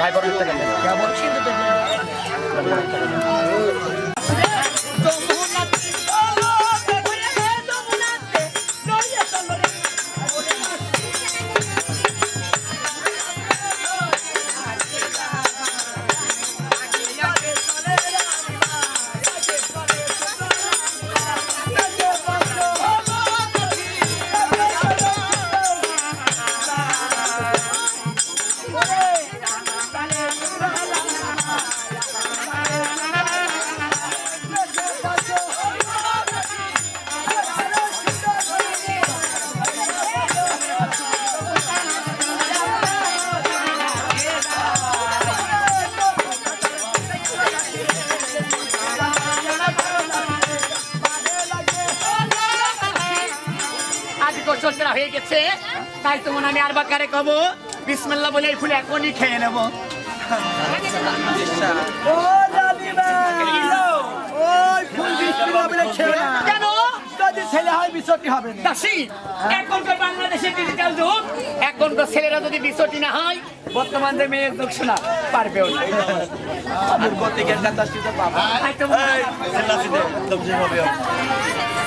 ভাই বড় টাকা কেমন? করা হয়ে গেছে। তাই তো মনে আমি আর বাকারে কব বিসমিল্লা বলে এই ফুল এখনই খেয়ে নেব। ছেলে কেন? হয় বিশ্বটি হবে দাসি এখনকার বাংলাদেশের ডিজিটাল যুগ এখনকার ছেলেরা যদি না হয় বর্তমান যে মেয়ের দুঃখ শোনা পারবেও না। পাবো।